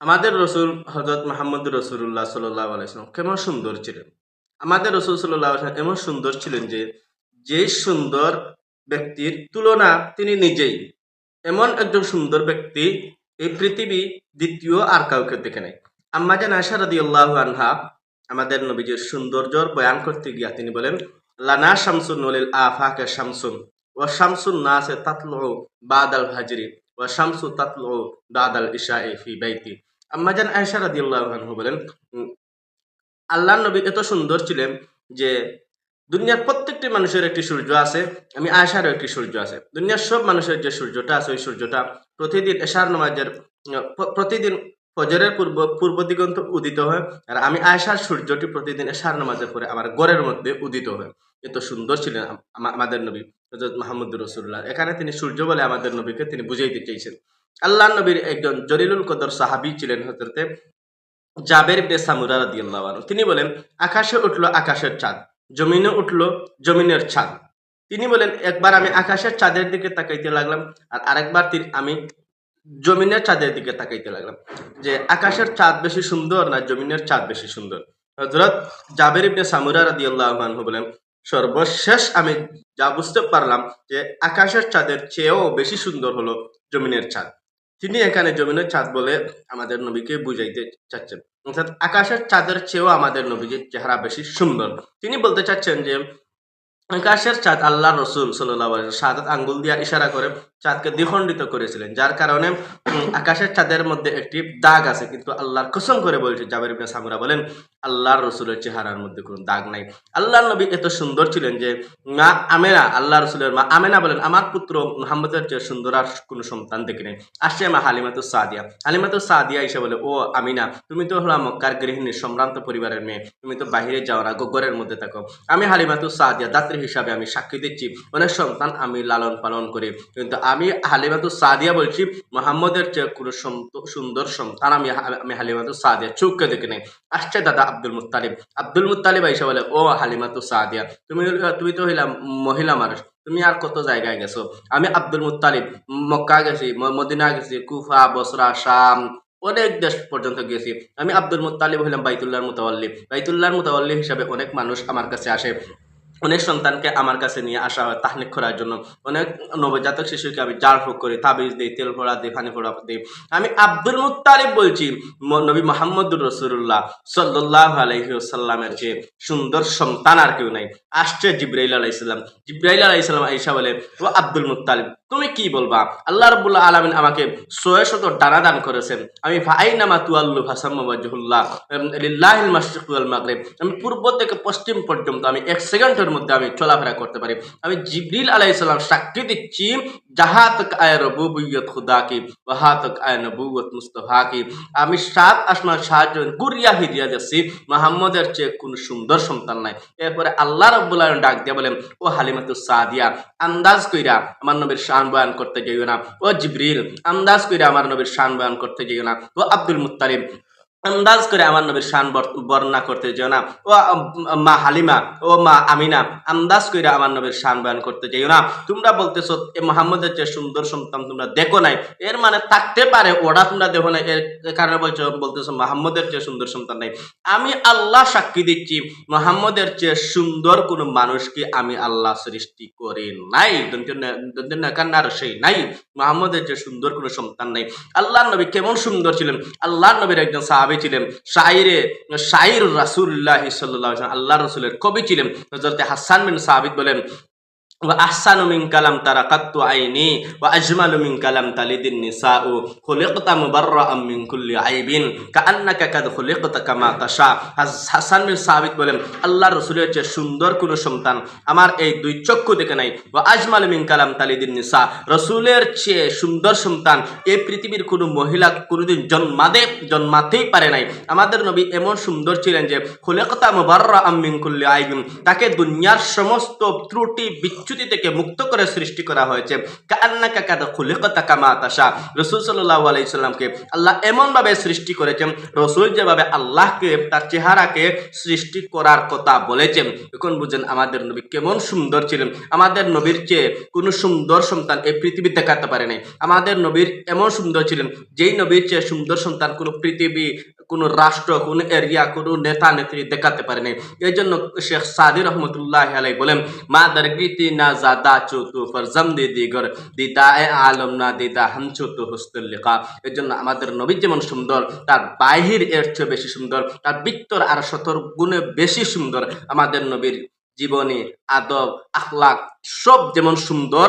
আমাদের রসুল হজরত মাহমুদ রসুল্লাহ সাল্লাহ আলাইসলাম কেমন সুন্দর ছিলেন। আমাদের রসুল সাল্লাহ আলাইসলাম এমন সুন্দর ছিলেন যে যে সুন্দর ব্যক্তির তুলনা তিনি নিজেই। এমন একজন সুন্দর ব্যক্তি এই পৃথিবী দ্বিতীয় আর কাউকে দেখে নাই। আম্মা জান আশা রাদি আল্লাহ আনহা আমাদের নবীজির সৌন্দর্যর বয়ান করতে গিয়া তিনি বলেন, লানা শামসুন নলিল আফাকে শামসুন ও শামসুন নাসে তাতলু বাদাল হাজরি ও শামসু তাতলু বাদাল ইশা ফি বাইতি। আম্মাজান আয়সা রাদিয়াল্লাহু আনহু বলেন আল্লাহ নবী এত সুন্দর ছিলেন যে দুনিয়ার প্রত্যেকটি মানুষের একটি সূর্য আছে, আমি আয়সারও একটি সূর্য আছে। দুনিয়ার সব মানুষের যে সূর্যটা আছে, ওই সূর্যটা প্রতিদিন এশার নমাজের প্রতিদিন ফজরের পূর্ব পূর্ব দিগন্ত উদিত হয়, আর আমি আয়সার সূর্যটি প্রতিদিন এশার নামাজের পরে আমার গড়ের মধ্যে উদিত হয়। এত সুন্দর ছিলেন আমাদের নবী, হযরত মাহমুদ রসুল্লাহ এখানে তিনি সূর্য বলে আমাদের নবীকে তিনি বুঝাইতে চেয়েছেন আল্লাহ নবীর একজন জলিলুল কদর সাহাবী ছিলেন হজরতে জাবের ইবনে সামুরা রাদিয়াল্লাহু আনহু। তিনি বলেন, আকাশে উঠল আকাশের চাঁদ জমিনে উঠল জমিনের চাঁদ। তিনি বলেন, একবার আমি আকাশের চাঁদের দিকে তাকাইতে লাগলাম আর আরেকবার আমি জমিনের চাঁদের দিকে তাকাইতে লাগলাম যে আকাশের চাঁদ বেশি সুন্দর না জমিনের চাঁদ বেশি সুন্দর। হজরত জাবের ইবনে সামুরা রাদিয়াল্লাহু আনহু বলেন, সর্বশেষ আমি যা বুঝতে পারলাম যে আকাশের চাঁদের চেয়েও বেশি সুন্দর হলো জমিনের চাঁদ। তিনি এখানে জমিনের চাঁদ বলে আমাদের নবীকে বুঝাইতে চাচ্ছেন। অর্থাৎ আকাশের চাঁদের চেয়েও আমাদের নবীকে চেহারা বেশি সুন্দর। তিনি বলতে চাচ্ছেন যে, আকাশের চাঁদ আল্লাহ রসুল সাল্লাহ সাদাত আঙ্গুল দিয়া ইশারা করে চাঁদকে দ্বিখণ্ডিত করেছিলেন। যার কারণে আকাশের চাঁদের মধ্যে একটি দাগ আছে। কিন্তু আল্লাহর কসম করে বলছে, জাবের ইবনে সামুরা বলেন, আল্লাহর রসুলের চেহারার মধ্যে কোনো দাগ নাই। আল্লাহ নবী এত সুন্দর ছিলেন যে, মা আমেনা আল্লাহ রসুলের মা আমেনা বলেন, আমার পুত্র মোহাম্মদের চেয়ে সুন্দর আর কোনো সন্তান দেখি নাই। আসছে মা হালিমাতু সাদিয়া। হালিমাতু সাদিয়া এসে বলে, ও আমিনা, তুমি তো হলো মক্কার গৃহিণী, সম্ভ্রান্ত পরিবারের মেয়ে। তুমি তো বাহিরে যাও না, গোগরের মধ্যে থাকো। আমি হালিমাতু সাদিয়া, দাত্রী হিসাবে আমি সাক্ষী দিচ্ছি। অনেক সন্তান আমি লালন পালন করি। কিন্তু আমি হালিমাতু সাদিয়া বলছি, মোহাম্মদের চেয়ে কোনো সুন্দর সন্তান আমি আমি হালিমাতু সাদিয়া চোখকে দেখে নেই আসছে দাদা আব্দুল মুত্তালিব। আব্দুল মুত্তালিব এসে বলে, ও হালিমাতু সাদিয়া, তুমি তুমি তো হইলা মহিলা মানুষ, তুমি আর কত জায়গায় গেছো? আমি আব্দুল মুত্তালিব, মক্কা গেছি মদিনা গেছি, কুফা, বসরা, শাম, অনেক দেশ পর্যন্ত গেছি। আমি আব্দুল মুত্তালিব হইলাম বাইতুল্লাহর মুতাওয়াল্লি। বাইতুল্লাহর মুতাওয়াল্লি হিসাবে অনেক মানুষ আমার কাছে আসে। অনেক সন্তানকে আমার কাছে নিয়ে আসা হয় তাহনিক করার জন্য। অনেক নবজাতক শিশুকে আমি জার ফুক করি, তাবিজ দিই, তেল ফোড়া দিই, পানি ফোড়া দিই। আমি আব্দুল মুত্তালিব বলছি নবী মোহাম্মদুর রসুল্লাহ সাল্লাহ আলহিসাল্লামের যে সুন্দর সন্তান আর কেউ নাই। আসছে জিব্রাইল আলাইসাল্লাম জিব্রাইল আলাইসাল্লাম আইসা বলে, ও আব্দুল মুত্তালিব, তুমি কি বলবা? আল্লাহ রবুল্লাহ আলমিন আমাকে ছয় শত ডানা দান করেছেন। আমি ভাই নামা তুয়াল্লু ভাসাম্মাজুল্লাহ লিল্লাহিল মাগরিব। আমি পূর্ব থেকে পশ্চিম পর্যন্ত আমি এক সেকেন্ডের মধ্যে আমি চলাফেরা করতে পারি। আমি জিবরিল আলাইহিস সালাম সাক্ষী দিচ্ছি যাহা তক আয় রবুবিয়ত খুদা কি ওহা আয় নবুয়ত মুস্তফা কি আমি সাত আসমান সাহায্য গুরিয়া হিদিয়া যাচ্ছি, মোহাম্মদের চেয়ে কোন সুন্দর সন্তান নাই। এরপরে আল্লাহ রব্বুল আলামিন ডাক দিয়া বলেন, ও হালিমাতু সাদিয়া, আন্দাজ কইরা আমার নবীর শান বয়ান করতে যাইও না। ও জিবরিল, আন্দাজ কইরা আমার নবীর শান বয়ান করতে যাইও না। ও আব্দুল মুত্তালিব আন্দাজ করে আমার নবীর শান বর্ণনা করতে যেও না। ও মা হালিমা ও মা আমিনা আন্দাজ করে আমার নবীর শান বয়ান করতে যেও না। তোমরা বলতেছো, এ মোহাম্মদের চেয়ে সুন্দর সন্তান তোমরা দেখো নাই। এর মানে থাকতে পারে, ওরা তোমরা দেখো না এর কারণে বলছো, বলতেছো মোহাম্মদের চেয়ে সুন্দর সন্তান নাই। আমি আল্লাহ সাক্ষী দিচ্ছি মোহাম্মদের চেয়ে সুন্দর কোনো মানুষকে আমি আল্লাহ সৃষ্টি করে নাই। কান্নার সেই নাই। মোহাম্মদের চেয়ে সুন্দর কোনো সন্তান নাই। আল্লাহ নবী কেমন সুন্দর ছিলেন। আল্লাহ নবীর একজন সাহাবি ছিলেন? শাইরে শাইর রাসুল্লাহ সাল্লাহ আল্লাহ রসুলের কবি ছিলেন। হজরতে হাসান বিন সাহাবিদ বলেন ওয়া আহসানু মিন কালাম তারাকাতু আইনি ওয়া আজমালু কালাম তালিদিন নিসাউ খুলিকতা মুবাররাআম মিন কুল্লি আইবিন কাআন্নাকা কাদ খুলিকতা কামা তাশা হাসান বলেন, আল্লাহর রাসূলের চেয়ে সুন্দর কোন সন্তান আমার এই দুই চক্ষু দেখে নাই। ওয়া আজমালু মিন কালাম তালিদিন নিসা রাসূলের চেয়ে সুন্দর সন্তান এই পৃথিবীর কোনো মহিলা কোনোদিন জন্মাদে, জন্মাতেই পারে নাই। আমাদের নবী এমন সুন্দর ছিলেন যে, খুলিকতা মুবাররাআম মিন কুল্লি আইবিন তাকে দুনিয়ার সমস্ত ত্রুটি বিচ্যুতি থেকে মুক্ত করে সৃষ্টি করা হয়েছে। কান্নাকা কাদা খুলিকতা কামা তাসা রসুল সাল্লাহ আলাইসাল্লামকে আল্লাহ এমনভাবে সৃষ্টি করেছেন, রসুল যেভাবে আল্লাহকে, তার চেহারাকে সৃষ্টি করার কথা বলেছেন। এখন বুঝেন আমাদের নবী কেমন সুন্দর ছিলেন। আমাদের নবীর চেয়ে কোনো সুন্দর সন্তান এই পৃথিবী দেখাতে পারেনি। আমাদের নবীর এমন সুন্দর ছিলেন, যেই নবীর চেয়ে সুন্দর সন্তান কোনো পৃথিবী কোনো রাষ্ট্র, কোনো এরিয়া কোনো নেতা, নেত্রী দেখাতে পারেনি এই জন্য শেখ সাদি রহমতুল্লাহ আলাই বলেন, মা দরগিতি না জাদা চুতু ফরজম দি দিগর, দিদা এ আলম না দিদা হামচু তু হুস্তুল্লিকা এর জন্য আমাদের নবী যেমন সুন্দর, তার বাহির এর চেয়ে বেশি সুন্দর, তার বিত্তর আর শতর গুণে বেশি সুন্দর আমাদের নবীর জীবনী, আদব, আখলাক সব যেমন সুন্দর,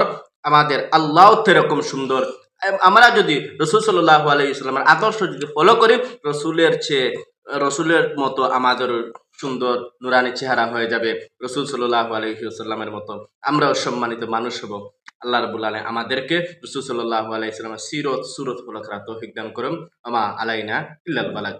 আমাদের আল্লাহ তেরকম সুন্দর। আমরা যদি রসুল সাল্লাহ আলাইসাল্লামের আদর্শ যদি ফলো করি, রসুলের চেয়ে, রসুলের মতো আমাদের সুন্দর নুরানি চেহারা হয়ে যাবে রসুল সাল্লাহ আলহিউসাল্লামের মতো। আমরাও সম্মানিত মানুষ হব। আল্লাহ রবুল আলহ আমাদেরকে রসুল সাল্লাহ আলাইসাল্লামের সিরত সুরত ফলক রাত তৌফিক দান করুন। আমা আলাইনা ইল্লাল বালাক